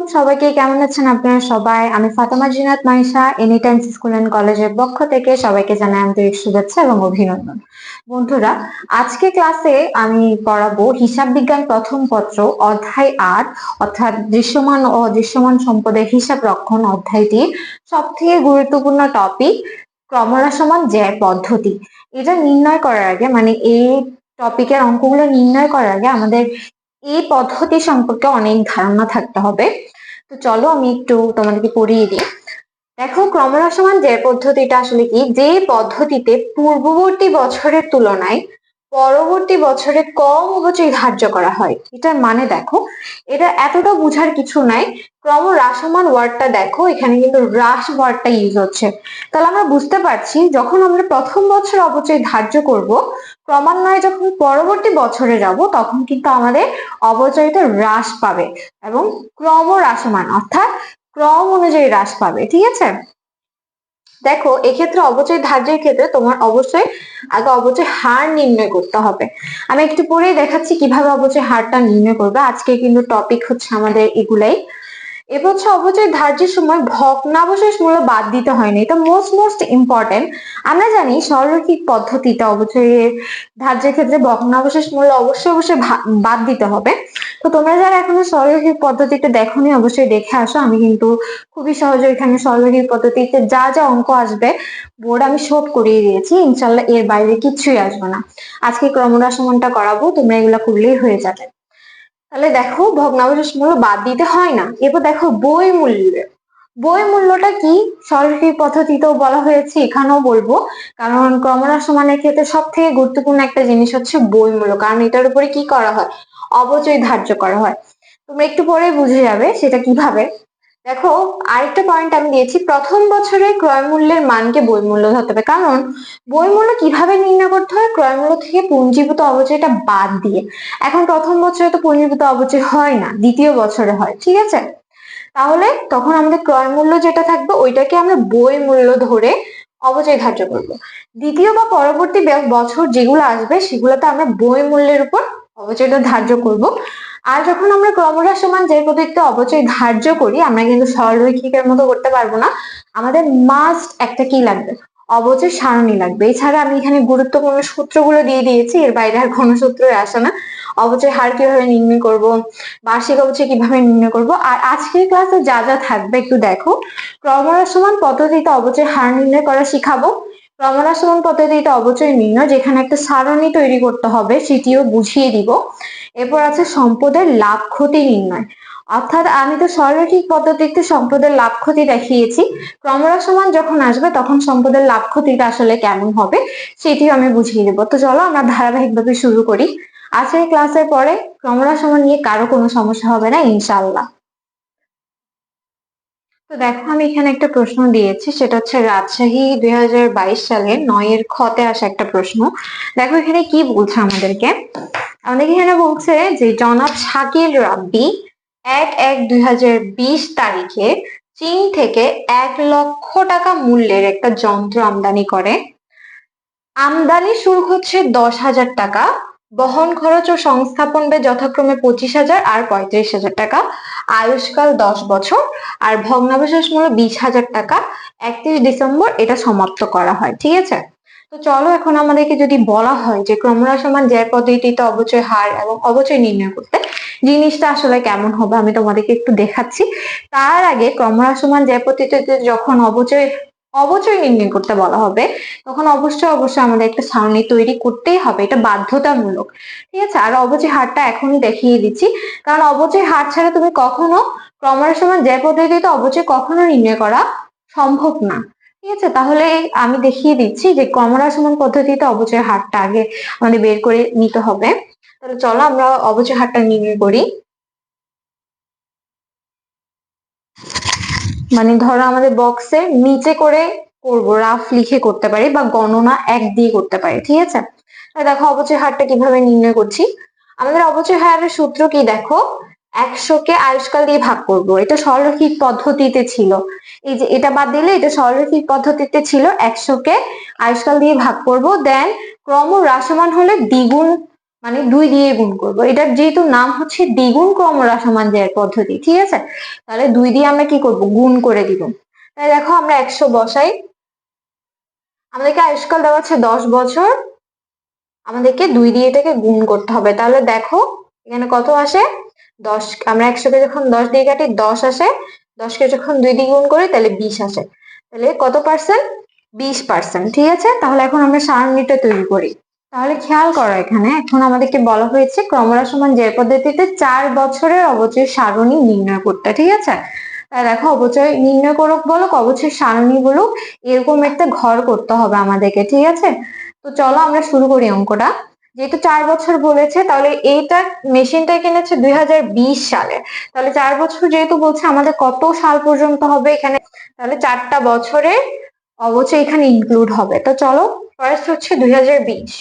আলাইকুম। সবাইকে কেমন আছেন আপনারা সবাই? আমি Fatema Zinat Maisha anytime school and কলেজের পক্ষ থেকে সবাইকে জানাই আন্তরিক শুভেচ্ছা এবং অভিনন্দন। বন্ধুরা, আজকে ক্লাসে আমি পড়াবো হিসাব বিজ্ঞান প্রথম পত্র, অধ্যায় আট, অর্থাৎ দৃশ্যমান ও অদৃশ্যমান সম্পদের হিসাব রক্ষণ অধ্যায়টি সব থেকে গুরুত্বপূর্ণ টপিক ক্রমরাসমান জ্যার পদ্ধতি। এটা নির্ণয় করার আগে মানে এই টপিকের অঙ্কগুলো নির্ণয় করার আগে আমাদের এই পদ্ধতি সম্পর্কে অনেক ধারণা থাকতে হবে। তো চলো আমি একটু তোমাদেরকে পড়িয়ে দিই। দেখো ক্রমরসমান যে পদ্ধতিটা আসলে কি? যে পদ্ধতিতে পূর্ববর্তী বছরের তুলনায় পরবর্তী বছরে কম অবচয় ধার্য করা হয়, এটার মানে দেখো, এটা এতটা বুঝার কিছু নাই। ক্রম হ্রাসমান ওয়ার্ডটা দেখো, এখানে কিন্তু হ্রাস ওয়ার্ডটা ইউজ হচ্ছে। তাহলে আমরা বুঝতে পারছি, যখন আমরা প্রথম বছর অবচয় ধার্য করব ক্রমান্বয়ে যখন পরবর্তী বছরে যাব, তখন কিন্তু আমাদের অবচয়টা হ্রাস পাবে এবং ক্রম হ্রাসমান, অর্থাৎ ক্রম অনুযায়ী হ্রাস পাবে, ঠিক আছে? দেখো, এক্ষেত্রে অবচয় ধার্যের ক্ষেত্রে তোমার অবশ্যই আগে অবচয় হার নির্ণয় করতে হবে। আমি একটু পরেই দেখাচ্ছি কীভাবে অবচয় হারটা নির্ণয় করবে। আজকে কিন্তু টপিক হচ্ছে আমাদের এগুলাই। এবার হচ্ছে অবচয় ধার্যের সময় ভগ্নাবশেষ মূল্য বাদ দিতে হয়নি। এটা মোস্ট মোস্ট ইম্পর্টেন্ট আমরা জানি সরলরৈখিক পদ্ধতিতে অবচয়ের ধার্যের ক্ষেত্রে ভগ্নাবশেষ মূল্য অবশ্যই অবশ্যই বাদ দিতে হবে। তো তোমরা যারা এখনও সরলরৈখিক পদ্ধতিতে দেখোনি, অবশ্যই দেখে আসো। আমি কিন্তু খুবই সহজে এখানে সরলরৈখিক পদ্ধতিতে যা যা অঙ্ক আসবে বোর্ড আমি শোট করিয়ে দিয়েছি। ইনশাল্লাহ এর বাইরে কিছুই আসবে না। আজকে ক্রমরাসমনটা করাবো। তোমরা এগুলা করলেই হয়ে যাবে। তাহলে দেখো ভগ্নাবশেষ মূল্য বাদ দিতে হয় না। এরপর দেখো বই মূল্য। বই মূল্যটা কি? সরকারি পদ্ধতিতেও বলা হয়েছে, এখানেও বলব। কারণ ক্রমরাসমানের ক্ষেত্রে সব থেকে গুরুত্বপূর্ণ একটা জিনিস হচ্ছে বই মূল্য। কারণ এটার উপরে কি করা হয়? অবচয় ধার্য করা হয়। তোমরা একটু পরে বুঝে যাবে সেটা কীভাবে। দেখো, আরেকটা পয়েন্ট আমি দিয়েছি, প্রথম বছরে ক্রয় মূল্যের মানকে বই মূল্য ধরতে হবে। কারণ বই মূল্য কীভাবে নির্ণয় করতে হয়? ক্রয় মূল্য থেকে পুঞ্জীভূত অবচয়টা বাদ দিয়ে। এখন প্রথম বছরে তো পুঞ্জীভূত অবচয় হয় না, দ্বিতীয় বছরে হয়, ঠিক আছে? তাহলে তখন আমাদের ক্রয় মূল্য যেটা থাকবে, ওইটাকে আমরা বই মূল্য ধরে অবচয় ধার্য করব। দ্বিতীয় বা পরবর্তী বছর যেগুলো আসবে, সেগুলোতে আমরা বই মূল্যের উপর অবচয়টা ধার্য করব। আর যখন আমরা ক্রমহ্রাসমান যে পদ্ধতিতে অবচয় ধার্য করি, আমরা কিন্তু সরলরৈখিকের মতো করতে পারব না। আমাদের মাস্ট একটা কি লাগবে? অবচয় সারণী লাগবে। এছাড়া আমি এখানে গুরুত্বপূর্ণ সূত্রগুলো দিয়ে দিয়েছি, এর বাইরে আর কোনো সূত্র আসে না। অবচয় হার কীভাবে নির্ণয় করব? বার্ষিক অবচয় কীভাবে নির্ণয় করব? আর আজকের ক্লাসে যা যা থাকবে একটু দেখো। ক্রমহ্রাসমান পদ্ধতিতে অবচয় হার নির্ণয় করা শিখাবো। ক্রমহ্রাসমান পদ্ধতিতে অবচয় নির্ণয়, যেখানে একটা সারণী তৈরি করতে হবে, সেটিও বুঝিয়ে দিব। এরপর আছে সম্পদের লাভ ক্ষতি নির্ণয়। অর্থাৎ আমি তো সরলরৈখিক পদ্ধতিতে সম্পদের লাভ ক্ষতি দেখিয়েছি। ক্রমহ্রাসমান যখন আসবে, তখন সম্পদের লাভ ক্ষতিটা আসলে কেমন হবে, সেটিও আমি বুঝিয়ে দেবো। তো চলো আমরা ধারাবাহিকভাবে শুরু করি। আজকের ক্লাসের পরে ক্রমহ্রাসমান নিয়ে কারও কোনো সমস্যা হবে না ইনশাল্লাহ তো দেখো, আমি এখানে একটা প্রশ্ন দিয়েছি, সেটা হচ্ছে রাজশাহী দুই হাজার বাইশ সালে নয়ের খতে আসা একটা প্রশ্ন। দেখো এখানে কি বলছে আমাদেরকে? আমাদের এখানে বলছে যে, জনাব শাকিল রাব্বি এক এক দুই তারিখে চীন থেকে এক লক্ষ টাকা মূল্যের একটা যন্ত্র আমদানি করে। আমদানি শুল্ক হচ্ছে দশ হাজার টাকা। বহন খরচ ও সংস্থাপন ব্যয় যথাক্রমে পঁচিশ হাজার আর পঁয়ত্রিশ হাজার টাকা। আয়ুষ্কাল দশ বছর আর ভগ্নাবশেষ মূল্য বিশ হাজার টাকা। একত্রিশ ডিসেম্বর এটা সমাপ্ত করা হয়, ঠিক আছে? তো চলো এখন আমাদেরকে যদি বলা হয় যে ক্রমহ্রাসমান জ্যার পদ্ধতিতে অবচয় হার এবং অবচয় নির্ণয় করতে জিনিসটা আসলে কেমন হবে আমি তোমাদেরকে একটু দেখাচ্ছি। তার আগে ক্রমহ্রাসমান জ্যার পদ্ধতিতে যখন অবচয় অবচয় নির্ণয় করতে বলা হবে। তখন অবশ্যই অবশ্যই আমাদের একটা সারণী তৈরি করতেই হবে, এটা বাধ্যতামূলক। ঠিক আছে? আর অবচয় হারটা এখনই দেখিয়ে দিচ্ছি। কারণ অবচয় হার ছাড়া তুমি কখনো ক্রমহ্রাসমান যে পদ্ধতিতে অবচয় কখনো নির্ণয় করা সম্ভব না। ঠিক আছে? তাহলে আমি দেখিয়ে দিচ্ছি যে ক্রমহ্রাসমান পদ্ধতিতে অবচয় হারটা আগে আমাদের বের করে নিতে হবে। তাহলে চলো আমরা অবচয় হারটা নির্ণয় করি। মানে ধরো আমাদের বক্সে নিচে করে করব রাফ লিখে করতে পারি বা গণনা এক দিয়ে করতে পারি, ঠিক আছে? দেখো অবচয় হারটা কীভাবে নির্ণয় করছি? আমাদের অবচয় হারের সূত্র কি দেখো? একশোকে আয়ুষ্কাল দিয়ে ভাগ করব। এটা সরলরৈখিক পদ্ধতিতে ছিল। এই যে এটা বাদ দিলে এটা সরলরৈখিক পদ্ধতিতে ছিল একশোকে আয়ুষ্কাল দিয়ে ভাগ করব। দেন ক্রম হ্রাসমান হলে দ্বিগুণ মানে দুই দিয়ে গুণ করব। এটার যেহেতু নাম হচ্ছে দ্বিগুণ ক্রমহ্রাসমান জ্যায়ের পদ্ধতি, ঠিক আছে? তাহলে দুই দিয়ে আমরা কি করব? গুণ করে দিব। তাই দেখো আমরা একশো বসাই। আমাদেরকে আয়ুষ্কাল দেওয়া আছে দশ বছর। আমাদেরকে দুই দিয়ে এটাকে গুণ করতে হবে। তাহলে দেখো, এখানে কত আসে? দশ। আমরা একশোকে যখন দশ দিয়ে কাটি, দশ আসে। দশকে যখন দুই দিয়ে গুণ করি, তাহলে বিশ আসে। তাহলে কত পার্সেন্ট বিশ পার্সেন্ট ঠিক আছে? তাহলে এখন আমরা সারণীটা তৈরি করি। তাহলে খেয়াল করো এখানে, এখন আমাদেরকে বলা হয়েছে ক্রমরা সমান যে পদ্ধতিতে চার বছরের অবচয় সারণী নির্ণয় করতে, ঠিক আছে? দেখো, অবচয় নির্ণয় করুক বলুক, অবচয় সারণী বলুক, এরকম একটা ঘর করতে হবে আমাদেরকে, ঠিক আছে? তো চলো আমরা শুরু করি অঙ্কটা। যেহেতু চার বছর বলেছে, তাহলে এইটা মেশিনটা কিনেছে দুই হাজার বিশ সালে। তাহলে চার বছর যেহেতু বলছে, আমাদের কত সাল পর্যন্ত হবে এখানে? তাহলে চারটা বছরে অবচয় এখানে ইনক্লুড হবে। তো চলো ফার্স্ট হচ্ছে দুই হাজার বিশ।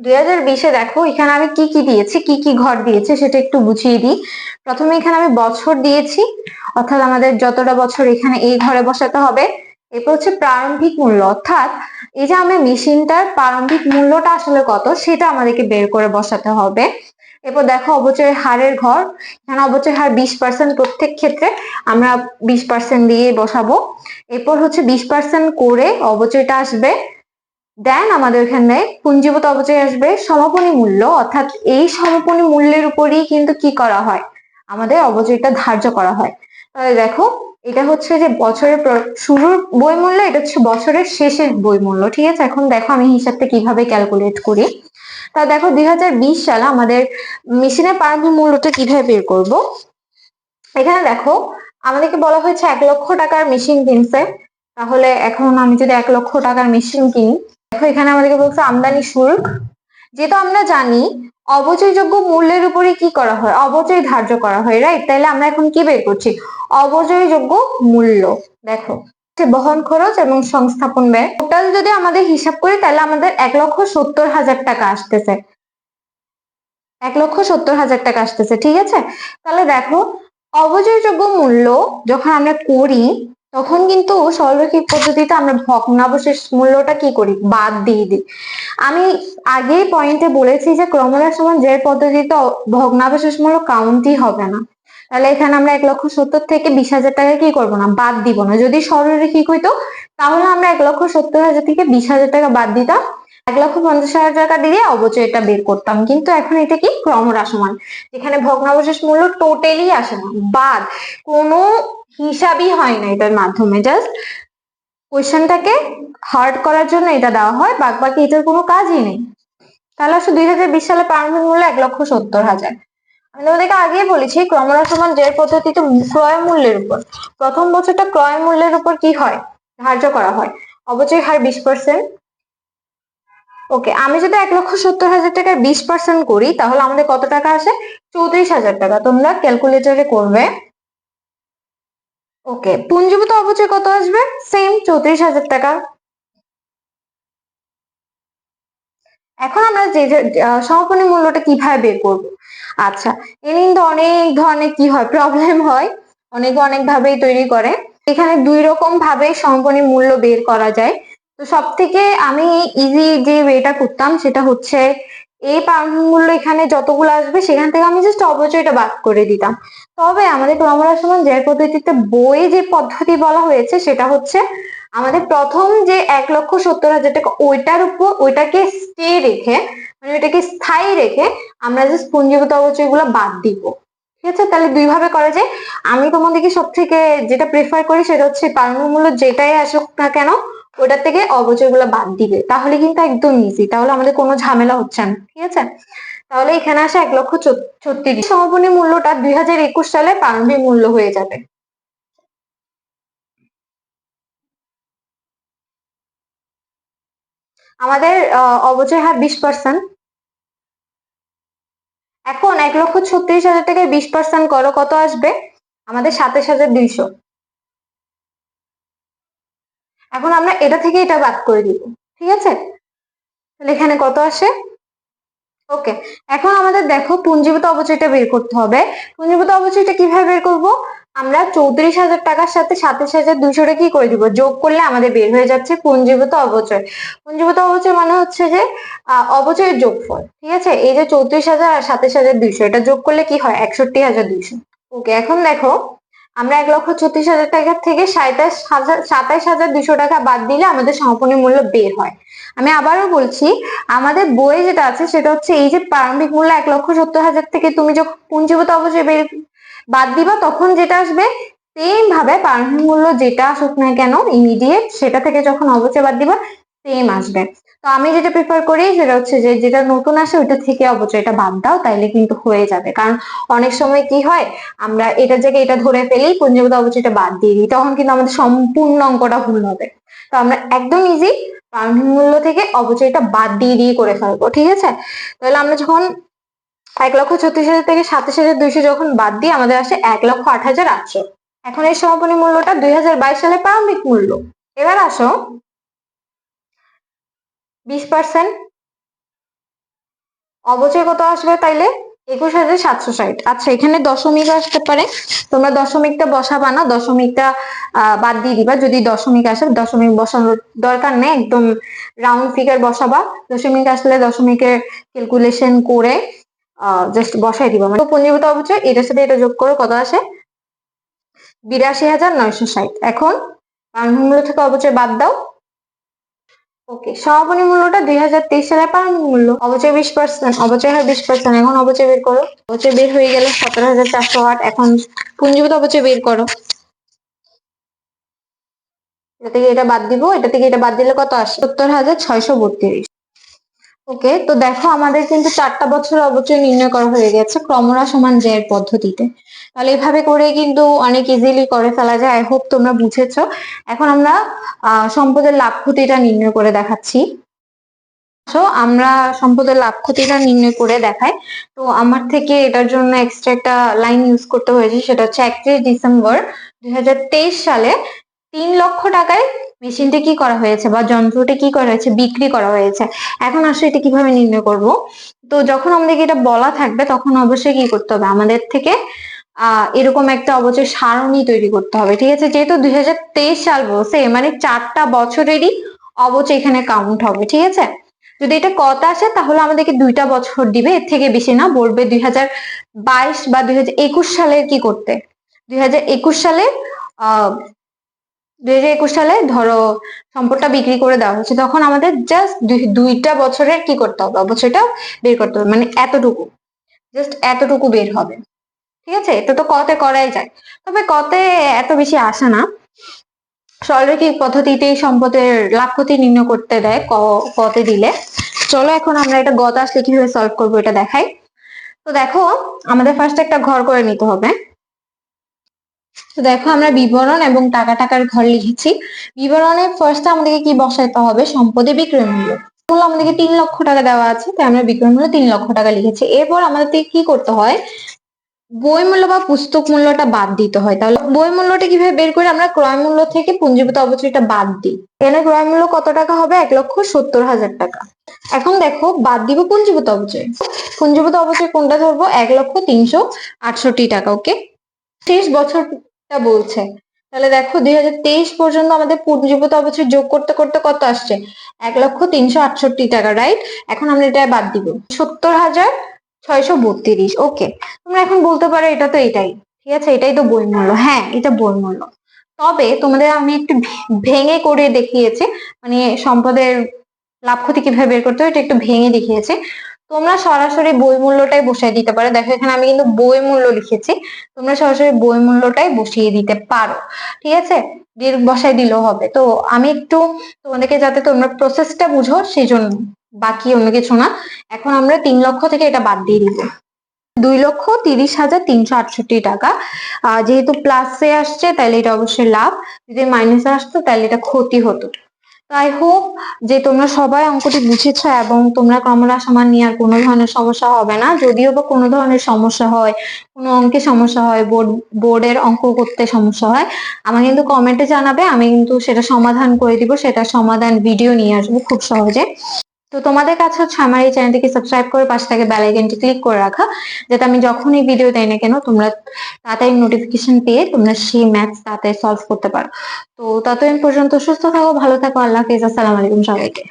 দুই হাজার বিশে দেখো, এখানে আমি কি কি দিয়েছি, কি কি ঘর দিয়েছি সেটা একটু বুঝিয়ে দিই। প্রথমে এখানে আমি বছর দিয়েছি, অর্থাৎ আমাদের যতটা বছর এখানে এই ঘরে বসাতে হবে, এরপর হচ্ছে প্রারম্ভিক মূল্য। অর্থাৎ এই যে আমি মেশিনটার প্রারম্ভিক মূল্যটা আসলে কত, সেটা আমাদেরকে বের করে বসাতে হবে। এরপর দেখো, অবচয়ের হারের ঘর, এখানে অবচয় হার বিশ পার্সেন্ট প্রত্যেক ক্ষেত্রে আমরা বিশ পার্সেন্ট দিয়ে বসাবো। এরপর হচ্ছে বিশ পার্সেন্ট করে অবচয়টা আসবে দেন আমাদের এখানে পুঞ্জীভূত অবচয় আসবে সমাপনী মূল্য, অর্থাৎ এই সমাপনী মূল্যের উপরই কিন্তু কি করা হয়? আমাদের অবচয়টা ধার্য করা হয়। তাহলে দেখো, এটা হচ্ছে যে বছরের শুরুর বই মূল্য এটা হচ্ছে বছরের শেষের বই মূল্য ঠিক আছে? এখন দেখো আমি হিসাবটা কীভাবে ক্যালকুলেট করি। তা দেখো, দুই হাজার বিশ সালে আমাদের মেশিনের প্রারম্ভিক মূল্যটা কীভাবে বের করব? এখানে দেখো, আমাদেরকে বলা হয়েছে এক লক্ষ টাকার মেশিন কিনছে। তাহলে এখন আমি যদি এক লক্ষ টাকার মেশিন কিনি দেখো, এখানে আমাদেরকে বলছে আমদানি শুল্ক। যেহেতু আমরা জানি অবচয়যোগ্য মূল্যের উপরে কি করা হয়? অবচয় ধার্য করা হয় রাইট তাহলে আমরা এখন কি বের করছি? অবচয়যোগ্য মূল্য। দেখো বহন খরচ এবং সংস্থাপন ব্যয়। টোটাল যদি আমাদের হিসাব করি, তাহলে আমাদের এক লক্ষ সত্তর হাজার টাকা আসতেছে। এক লক্ষ সত্তর হাজার টাকা আসতেছে, ঠিক আছে? তাহলে দেখো, অবচয়যোগ্য মূল্য যখন আমরা করি তখন কিন্তু সরলরৈখিক পদ্ধতিতে আমরা ভগ্নাবশেষ মূল্যটা কি করি? বাদ দিয়ে দিই। আমি আগেই পয়েন্টে বলেছি যে ক্রমহ্রাস সমান জের পদ্ধতিতে ভগ্নাবশেষ মূল্য কাউন্টই হবে না। তাহলে এখানে আমরা এক লক্ষ সত্তর থেকে বিশ হাজার টাকা কি করব না? বাদ দিব না। যদি সরলরৈখিক হইতো, তাহলে আমরা এক লক্ষ সত্তর হাজার থেকে বিশ হাজার টাকা বাদ দিতাম। এক লক্ষ পঞ্চাশ হাজার টাকা দিয়ে অবচয়টা বের করতাম। কিন্তু এখন এটা কি? ক্রমহ্রাসমান যেখানে ভগ্নাবশেষ মূল্য টোটালি আসে না। বাদ, কোনো হিসাবই হয় না এটার মাধ্যমে। জাস্ট কোয়েশ্চেনটাকে হার্ড করার জন্য এটা দেওয়া হয় বাদ বাকি এটার কোনো কাজই নেই। তাহলে আসলে দুই হাজার বিশ সালে প্রারম্ভিক মূল্য এক লক্ষ সত্তর হাজার। আমি তোমাদেরকে আগেই বলেছি ক্রমহ্রাসমান জের পদ্ধতিতে ক্রয় মূল্যের উপর। প্রথম বছরটা ক্রয় মূল্যের উপর কি হয়? ধার্য করা হয়। অবচয় হার বিশ পার্সেন্ট ওকে, আমি যদি এক লক্ষ সত্তর হাজার টাকার বিশ পার্সেন্ট করি, তাহলে আমাদের কত টাকা আসে? চৌত্রিশ হাজার টাকা। তোমরা ক্যালকুলেটরে করবে। ওকে, পুঞ্জীভূত অবচয় কত আসবে? সেম চৌত্রিশ হাজার টাকা। এখন আমরা যে সমাপনী মূল্যটা কীভাবে বের করব? আচ্ছা এ কিন্তু অনেক ধরনের কি হয় প্রবলেম হয়। অনেকে অনেক ভাবেই তৈরি করে। এখানে দুই রকম ভাবে সমাপনী মূল্য বের করা যায়। তো সব থেকে আমি ইজি যে ওয়েটা করতাম সেটা হচ্ছে এই মূল্য এখানে যতগুলো আসবে সেখান থেকে আমি জাস্ট অবচয়টা বাদ করে দিতাম। তবে আমাদের ক্রমহ্রাস সমান জের পদ্ধতিতে বইয়ে যে পদ্ধতি বলা হয়েছে সেটা হচ্ছে আমাদের প্রথম যে এক লক্ষ সত্তর হাজার টাকা ওইটার উপর ওইটাকে স্টে রেখে মানে ওইটাকে স্থায়ী রেখে আমরা জাস্ট পুঞ্জীভূত অবচয়গুলো বাদ দিব। ঠিক আছে? তাহলে দুই ভাবে করা যায়। আমি তোমাদেরকে সব থেকে যেটা প্রেফার করি সেটা হচ্ছে প্রারম্ভিক মূল্য যেটাই আসুক না কেন ওটার থেকে অবচয়গুলো বাদ দিবে। তাহলে কিন্তু একদম ইজি তাহলে আমাদের কোনো ঝামেলা হচ্ছে না, ঠিক আছে? তাহলে এখানে আসে এক লক্ষ ছত্রিশ। সমাপনী মূল্যটা দুই হাজার একুশ সালে প্রারম্ভিক মূল্য হয়ে যাবে। আমাদের অবচয় হার বিশ পার্সেন্ট এখন এক লক্ষ ছত্রিশ হাজার টাকায় বিশ পার্সেন্ট করো, কত আসবে? আমাদের সাতাশ হাজার দুইশো। এখন আমরা এটা থেকে এটা বাদ করে দিব, ঠিক আছে? তাহলে এখানে কত আসে? ওকে, এখন আমাদের দেখো পুঞ্জীভূত অবচয়টা বের করতে হবে। পুঞ্জীভূত অবচয়টা কীভাবে বের করব? আমরা চৌত্রিশ হাজার টাকার সাথে সাতাশ হাজার দুশোটা কি করে দিব? যোগ করলে আমাদের বের হয়ে যাচ্ছে পুঞ্জীভূত অবচয়। পুঞ্জীভূত অবচয় মানে হচ্ছে যে অবচয়ের যোগফল, ঠিক আছে? এই যে চৌত্রিশ হাজার আর সাতাশ হাজার দুইশো, এটা যোগ করলে কি হয়? একষট্টি হাজার দুইশো। ওকে, এখন দেখো আমরা এক লক্ষ ছত্রিশ হাজার টাকার থেকে সাতাশ হাজার সাতাশ হাজার দুশো টাকা বাদ দিলে আমাদের সমাপনী মূল্য বের হয়। আমি আবারও বলছি, আমাদের বইয়ে যেটা আছে সেটা হচ্ছে এই যে প্রারম্ভিক মূল্য এক লক্ষ সত্তর হাজার থেকে তুমি যখন পুঞ্জীভূত অবশ্যই বের বাদ দিবা, তখন যেটা আসবে সেম ভাবে প্রারম্ভিক মূল্য যেটা আসুক না কেন ইমিডিয়েট সেটা থেকে যখন অবচয় বাদ দিবা সেম আসবে। তো আমি যেটা প্রিফার করি সেটা হচ্ছে যে, যেটা নতুন আসে ওইটা থেকে অবচয়টা বাদ দাও, তাইলে কিন্তু হয়ে যাবে। কারণ অনেক সময় কি হয়, আমরা এটার জায়গায় এটা ধরে ফেলি, পুঞ্জীভূত অবচয়টা বাদ দিয়ে দিই, তখন কিন্তু আমাদের সম্পূর্ণ অঙ্কটা ভুল হবে। তো আমরা একদম ইজি প্রারম্ভিক মূল্য থেকে অবচয়টা বাদ দিয়ে দিয়ে করে ফেলব, ঠিক আছে? তাহলে আমরা যখন এক লক্ষ ছত্রিশ হাজার থেকে সাতাশ হাজার দুইশো যখন বাদ দিই, আমাদের আসে এক লক্ষ আট হাজার আটশো। এখন এই সমাপনী মূল্যটা দুই হাজার বাইশ সালে প্রারম্ভিক মূল্য। এবার আসো বিশ পার্সেন্ট অবচয় কত আসবে তাইলে? একুশ হাজার সাতশো ষাট। আচ্ছা এখানে দশমিক আসতে পারে। তোমরা দশমিকটা বসাবা না, দশমিকটা বাদ দিয়ে দিবা। যদি দশমিক আসে, দশমিক বসানোর দরকার নেই, একদম রাউন্ড ফিগার বসাবা। দশমিক আসলে দশমিকের ক্যালকুলেশন করে জাস্ট বসাই দিবা। মানে পুঞ্জীভূত অবচয়, এটার সাথে এটা যোগ করে, কত আসে? বিরাশি হাজার নয়শো ষাট। এখন থেকে অবচয় বাদ দাও। ওকে সমাপনী মূল্যটা দুই হাজার তেইশ সালে প্রারম্ভিক মূল্য। অবচয় বিশ পার্সেন্ট অবচয় হয় বিশ পার্সেন্ট এখন অবচয় বের করো। অবচয় বের হয়ে গেলে সতেরো হাজার চারশো আট, এখন পুঞ্জীভূত অবচয় বের করো। এটা থেকে এটা বাদ দিব, এটা থেকে এটা বাদ দিলে কত আসে? সত্তর হাজার ছয়শো বত্রিশ। ওকে, তো দেখো আমাদের কিন্তু চারটা বছর অবচয় নির্ণয় করা হয়ে গেছে ক্রমরা সমান জের পদ্ধতিতে। তাহলে এভাবে করে কিন্তু অনেক ইজিলি করে ফেলা যায়। আই হোপ তোমরা বুঝেছ। এখন আমরা সম্পদের লাভ ক্ষতিটা নির্ণয় করে দেখাচ্ছি। আমরা সম্পদের লাভ ক্ষতিটা নির্ণয় করে দেখাই। তো আমার থেকে এটার জন্য এক্সট্রা একটা লাইন ইউজ করতে হয়েছে, সেটা হচ্ছে একত্রিশ ডিসেম্বর দুই হাজার তেইশ সালে তিন লক্ষ টাকায় মেশিনটি কি করা হয়েছে বা যন্ত্রটি কি করা হয়েছে, বিক্রি করা হয়েছে? এখন আসলে এটা কীভাবে নির্ণয় করব? তো যখন আমাদেরকে এটা বলা থাকবে, তখন অবশ্যই কি করতে হবে? আমাদের থেকে আহ এরকম একটা অবচয় সারণী তৈরি করতে হবে, ঠিক আছে? যেহেতু দুই সাল বলছে মানে চারটা বছরেরই অবচয় এখানে কাউন্ট হবে, ঠিক আছে? যদি এটা কত আসে, তাহলে আমাদেরকে দুইটা বছর দিবে, এর থেকে বেশি না, বলবে দুই বা দুই সালের কি করতে? দুই হাজার একুশ সালে দুই হাজার একুশ সালে ধরো সম্পদটা বিক্রি করে দেওয়া হচ্ছে তখন আমাদের জাস্ট দুইটা বছরের কি করতে হবে? অবশ্যইটা বের করতে হবে মানে এতটুকু জাস্ট এতটুকু বের হবে। ঠিক আছে? এটা তো কতে করাই যায়। তবে কতে এত বেশি আসে না। সরলরৈখিক পদ্ধতিতেই সম্পদের লাভ ক্ষতি নির্ণয় করতে দেয় ক- কতে দিলে। চলো এখন আমরা এটা গত আসলে কীভাবে সলভ করব, এটা দেখাই। তো দেখো, আমাদের ফার্স্ট একটা ঘর করে নিতে হবে। তো দেখো আমরা বিবরণ এবং টাকা টাকার ঘর লিখেছি। বিবরণে ফার্স্ট আমাদেরকে কি বসাইতে হবে? সম্পদে বিক্রয় মূল্য। মূল্য আমাদেরকে তিন লক্ষ টাকা দেওয়া আছে, তাই আমরা বিক্রয় মূল্য তিন লক্ষ টাকা লিখেছি। এরপর আমাদের কি করতে হয়? বই মূল্য বা পুস্তক মূল্যটা বাদ দিতে হয়। তাহলে বই মূল্যটা কীভাবে বের করে? আমরা ক্রয় মূল্য থেকে পুঞ্জীভূত অবচয়টা বাদ দিই। এখানে ক্রয় মূল্য কত টাকা হবে? এক লক্ষ সত্তর হাজার টাকা। এখন দেখো, বাদ দিব পুঞ্জীভূত অবচয়। পুঞ্জীভূত অবচয় কোনটা ধরবো? এক লক্ষ তিনশো আটষট্টি টাকা ওকে শেষ বছরটা বলছে। তাহলে দেখো দুই হাজার তেইশ পর্যন্ত আমাদের পুঞ্জীভূত অবচয় যোগ করতে করতে কত আসছে? এক লক্ষ তিনশো আটষট্টি টাকা রাইট এখন আমরা এটা বাদ দিব। সত্তর হাজার ছয়শো বত্রিশ ওকে তোমরা এখন বলতে পারো এটা তো এটাই। ঠিক আছে, এটাই তো বই মূল্য। হ্যাঁ এটা বই মূল্য। তবে তোমাদের আমি একটু ভেঙে করে দেখিয়েছি মানে সম্পদের লাভ ক্ষতি কীভাবে বের করতে হয়, এটা একটু ভেঙে দেখিয়েছি। তোমরা সরাসরি বই মূল্যটাই বসিয়ে দিতে পারো। দেখো, এখানে আমি কিন্তু বই মূল্য লিখেছি। তোমরা সরাসরি বই মূল্যটাই বসিয়ে দিতে পারো। ঠিক আছে? দিয়ে বসাই দিলেও হবে। তো আমি একটু তোমাদেরকে যাতে তোমরা প্রসেসটা বুঝো, সেই জন্য বাকি অন্য কিছু না। এখন আমরা তিন লক্ষ থেকে এটা বাদ দিয়ে দিব। দুই লক্ষ তিরিশ হাজার তিনশো আটষট্টি টাকা। যেহেতু প্লাসে আসছে, তাহলে এটা অবশ্যই লাভ। যদি মাইনাসে আসতো, তাহলে এটা ক্ষতি হতো। আই হোপ যে তোমরা সবাই অঙ্কটি বুঝেছ এবং তোমরা কমলা সমান নিয়ে আর কোনো ধরনের সমস্যা হবে না। যদিও বা কোনো ধরনের সমস্যা হয়, কোনো অঙ্কে সমস্যা হয়, বোর্ড, বোর্ডের অঙ্ক করতে সমস্যা হয় আমাকে কিন্তু কমেন্টে জানাবে, আমি কিন্তু সেটা সমাধান করে দিব সেটা সমাধান ভিডিও নিয়ে আসব খুব সহজে। তো তোমাদের কাছে হচ্ছে আমার এই চ্যানেলটিকে সাবস্ক্রাইব করে পাশে থাকে বেল আইকনটি ক্লিক করে রাখা, যাতে আমি যখনই ভিডিও দেই না কেন, তোমরা তাড়াতাড়ি নোটিফিকেশন পেয়ে তোমরা সেই ম্যাথস তাড়াতাড়ি সলভ করতে পারো। তো ততদিন পর্যন্ত সুস্থ থাকো, ভালো থাকো, আল্লাহ হাফিজ, আসসালামু আলাইকুম সবাইকে।